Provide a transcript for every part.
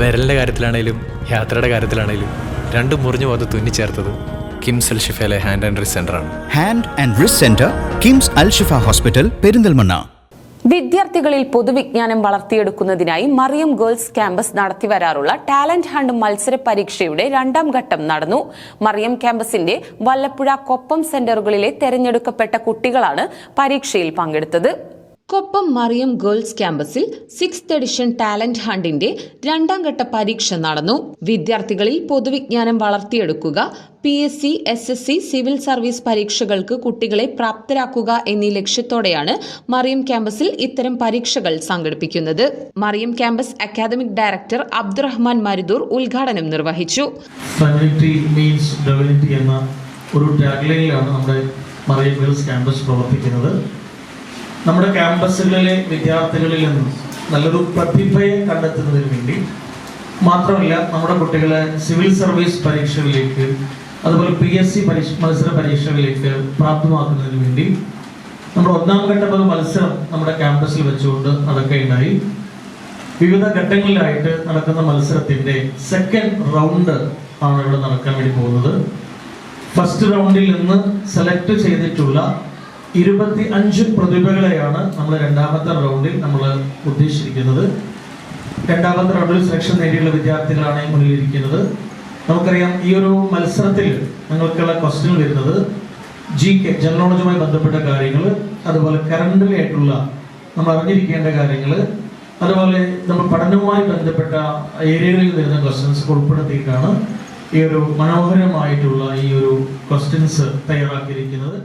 വിരലിന്റെ കാര്യത്തിലാണേലും യാത്രയുടെ കാര്യത്തിലാണേലും രണ്ടും മുറിഞ്ഞു പോകാതെ തുന്നിച്ചേർത്തത് കിംസ് അൽ ഷിഫയിലെ ഹാൻഡ് ആൻഡ് റിസ് ആണ്. Hand and wrist centre KIMS Al Shifa hospital Perinthalmanna. വിദ്യാർത്ഥികളിൽ പൊതുവിജ്ഞാനം വളർത്തിയെടുക്കുന്നതിനായി മറിയം ഗേൾസ് ക്യാമ്പസ് നടത്തിവരാറുള്ള ടാലന്റ് ഹണ്ട് മത്സര പരീക്ഷയുടെ രണ്ടാം ഘട്ടം നടന്നു. മറിയം ക്യാമ്പസിന്റെ വല്ലപ്പുഴ കൊപ്പം സെന്ററുകളിലെ തെരഞ്ഞെടുക്കപ്പെട്ട കുട്ടികളാണ് പരീക്ഷയിൽ പങ്കെടുത്തത്. കൊപ്പം മറിയം ഗേൾസ് ക്യാമ്പസിൽ സിക്സ്ത് എഡിഷൻ ടാലന്റ് ഹണ്ടിന്റെ രണ്ടാം ഘട്ട പരീക്ഷ നടന്നു. വിദ്യാർത്ഥികളിൽ പൊതുവിജ്ഞാനം വളർത്തിയെടുക്കുക P S C S S C civil service പരീക്ഷകൾക്ക് കുട്ടികളെ പ്രാപ്തരാക്കുക എന്നീ ലക്ഷ്യത്തോടെയാണ് മറിയം ക്യാമ്പസിൽ ഇത്തരം പരീക്ഷകൾ സംഘടിപ്പിക്കുന്നത്. Mariyam campus academic director Abdurahman Marudur ഉദ്ഘാടനം നിർവഹിച്ചു. എന്ന ഒരു ടാഗ്ലൈനിലാണ് നമ്മുടെ മറിയം ഗേൾസ് ക്യാമ്പസ് പ്രവർത്തിക്കുന്നത്. നമ്മുടെ ക്യാമ്പസുകളിലെ വിദ്യാർത്ഥികളിൽ നിന്നും നല്ലൊരു പ്രതിഭയെ കണ്ടെത്തുന്നതിന് വേണ്ടി മാത്രമല്ല നമ്മുടെ കുട്ടികളെ സിവിൽ സർവീസ് പരീക്ഷകളിലേക്ക് അതുപോലെ പി എസ് സി പരീക്ഷ മത്സര പരീക്ഷകളിലേക്ക് പ്രാപ്തമാക്കുന്നതിന് വേണ്ടി നമ്മുടെ ഒന്നാം ഘട്ട മത്സരം നമ്മുടെ ക്യാമ്പസിൽ വെച്ചുകൊണ്ട് നടക്കുകയുണ്ടായി വിവിധ ഘട്ടങ്ങളിലായിട്ട് നടക്കുന്ന മത്സരത്തിന്റെ സെക്കൻഡ് റൗണ്ട് ആണ് ഇവിടെ നടക്കാൻ വേണ്ടി പോകുന്നത്. ഫസ്റ്റ് റൗണ്ടിൽ നിന്ന് സെലക്ട് ചെയ്തിട്ടുള്ള ഇരുപത്തി അഞ്ച് പ്രതിഭകളെയാണ് നമ്മൾ രണ്ടാമത്തെ റൗണ്ടിൽ നമ്മൾ ഉദ്ദേശിച്ചിരിക്കുന്നത്. രണ്ടാമത്തെ റൗണ്ടിൽ സെലക്ഷൻ നേടിയുള്ള വിദ്യാർത്ഥികളാണ് മുന്നിലിരിക്കുന്നത് നമുക്കറിയാം ഈ ഒരു മത്സരത്തിൽ നിങ്ങൾക്കുള്ള ക്വസ്റ്റ്യൻ വരുന്നത് ജി കെ ജനറൽ നോളജുമായി ബന്ധപ്പെട്ട കാര്യങ്ങൾ അതുപോലെ കറണ്ടിലായിട്ടുള്ള നമ്മൾ അറിഞ്ഞിരിക്കേണ്ട കാര്യങ്ങൾ അതുപോലെ നമ്മൾ പഠനവുമായി ബന്ധപ്പെട്ട ഏരിയകളിൽ വരുന്ന ക്വസ്റ്റ്യൻസ് ഉൾപ്പെടുത്തിയിട്ടാണ് ഈ ഒരു മനോഹരമായിട്ടുള്ള ഈ ഒരു ക്വസ്റ്റ്യൻസ് തയ്യാറാക്കിയിരിക്കുന്നത്.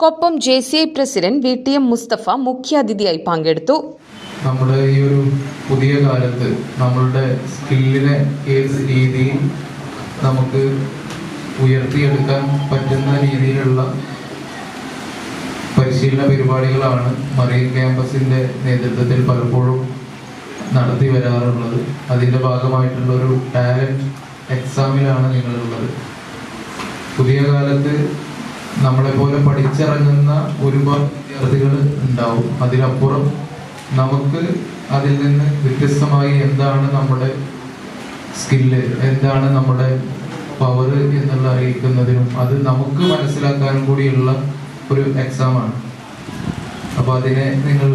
Koppam J C I president V T M Musthafa മുഖ്യാതിഥിയായി പങ്കെടുത്തു. നമ്മുടെ ഈ ഒരു പുതിയ കാലത്ത് നമ്മളുടെ സ്കില്ലിനെ ഏത് രീതിയിൽ നമുക്ക് ഉയർത്തിയെടുക്കാൻ പറ്റുന്ന രീതിയിലുള്ള പരിശീലന പരിപാടികളാണ് മറീൻ ക്യാമ്പസിന്റെ നേതൃത്വത്തിൽ പലപ്പോഴും നടത്തി വരാറുള്ളത്. അതിന്റെ ഭാഗമായിട്ടുള്ള ഒരു ടാലന്റ് എക്സാമിലാണ് നിങ്ങളുള്ളത്. പുതിയ കാലത്ത് നമ്മളെ പോലെ പഠിച്ചിറങ്ങുന്ന ഒരുപാട് വിദ്യാർത്ഥികൾ ഉണ്ടാവും. അതിലപ്പുറം നമുക്ക് അതിൽ നിന്ന് വ്യത്യസ്തമായി എന്താണ് നമ്മുടെ സ്കില്ല് എന്താണ് നമ്മുടെ പവർ എന്നുള്ള അറിയിക്കുന്നതിനും അത് നമുക്ക് മനസ്സിലാക്കാനും കൂടിയുള്ള ഒരു എക്സാമാണ് അപ്പോൾ അതിനെ നിങ്ങൾ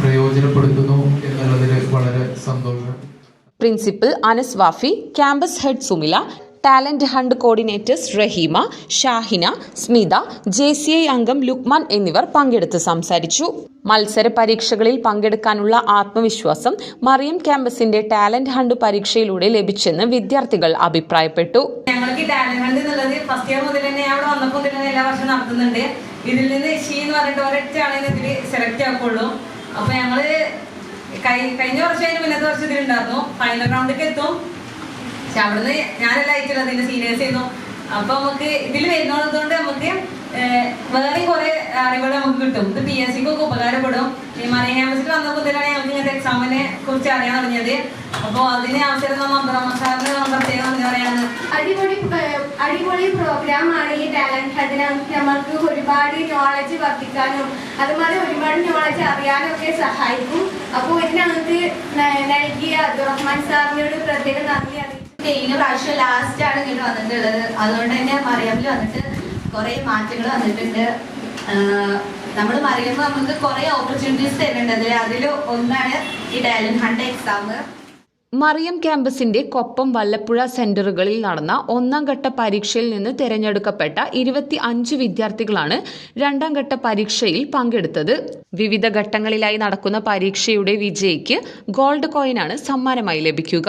പ്രയോജനപ്പെടുത്തുന്നു എന്നുള്ളതിൽ വളരെ സന്തോഷം. Principal Anas Wafi campus head Sumila talent hunt coordinators Raheema Shahina Smitha J C I അംഗം ലുക്മാൻ എന്നിവർ പങ്കെടുത്ത് സംസാരിച്ചു. മത്സര പരീക്ഷകളിൽ പങ്കെടുക്കാനുള്ള ആത്മവിശ്വാസം മറിയം ക്യാമ്പസിന്റെ ടാലന്റ് ഹണ്ട് പരീക്ഷയിലൂടെ ലഭിച്ചെന്ന് വിദ്യാർത്ഥികൾ അഭിപ്രായപ്പെട്ടു. ഞങ്ങൾക്ക് ടാലന്റ് ഹണ്ട് എന്നുള്ളത് ഫസ്റ്റ് ഇയർ മുതൽ തന്നെ അവിടെ വന്നപ്പോൾ തന്നെ എല്ലാ വർഷവും നടത്തുന്നുണ്ട് ഇതിൽ നിന്ന് ഷീ എന്ന് പറഞ്ഞിട്ട് ഒരൊറ്റയാണ് ഇതിൽ സെലക്ട് ആക്കുള്ളൂ. അപ്പൊ ഞങ്ങൾ കഴിഞ്ഞ വർഷം അതിന് മുന്നത്തെ വർഷം ഇതിലുണ്ടായിരുന്നു. ഫൈനൽ റൗണ്ടിലേക്ക് എത്തും. പക്ഷെ അവിടുന്ന് ഞാനല്ല അയച്ചത് അതിന്റെ സീനിയേഴ്സ് ചെയ്യുന്നു അപ്പൊ നമുക്ക് ഇതിൽ വരുന്നതുകൊണ്ട് നമുക്ക് വേറെ കുറെ അറിവുകൾ നമുക്ക് കിട്ടും. ഇത് പി എസ് സിക്ക് ഒക്കെ ഉപകാരപ്പെടും. ഈ മറിയ ക്യാമ്പസിൽ വന്ന മുതലാണ് ഞങ്ങൾക്ക് ഇങ്ങനത്തെ എക്സാമിനെ കുറിച്ച് അറിയാൻ തുടങ്ങിയത്. അപ്പോൾ അതിന് അവസരം അടിപൊളി അടിപൊളി പ്രോഗ്രാം ആണ് ഈ ടാലന്റ് അതിന് നമുക്ക് ഒരുപാട് നോളജ് വർദ്ധിക്കാനും അതുപോലെ ഒരുപാട് നോളജ് അറിയാനും ഒക്കെ സഹായിക്കും. അപ്പോൾ ഇതിനകത്ത് നൽകിയ അബ്ദുറഹ്മാൻ സാറിനോട് പ്രത്യേകം നന്ദി കഴിഞ്ഞ പ്രാവശ്യം ലാസ്റ്റ് ആണ് ഇങ്ങോട്ട് വന്നിട്ടുള്ളത്. അതുകൊണ്ട് തന്നെ മറിയമ്മിൽ വന്നിട്ട് കുറെ മാറ്റങ്ങൾ വന്നിട്ടുണ്ട്. നമ്മൾ മറിയുമ്പോൾ നമുക്ക് കുറെ ഓപ്പർച്യൂണിറ്റീസ് തരുന്നുണ്ട്. അതിൽ ഒന്നാണ് ഈ ടാലന്റ് ഹണ്ട് എക്സാം മറിയം ക്യാമ്പസിന്റെ കൊപ്പം വല്ലപ്പുഴ സെന്ററുകളിൽ നടന്ന ഒന്നാം ഘട്ട പരീക്ഷയിൽ നിന്ന് തിരഞ്ഞെടുക്കപ്പെട്ട ഇരുപത്തി അഞ്ച് വിദ്യാർത്ഥികളാണ് രണ്ടാം ഘട്ട പരീക്ഷയിൽ പങ്കെടുത്തത്. വിവിധ ഘട്ടങ്ങളിലായി നടക്കുന്ന പരീക്ഷയുടെ വിജയിക്ക് ഗോൾഡ് കോയിനാണ് സമ്മാനമായി ലഭിക്കുക.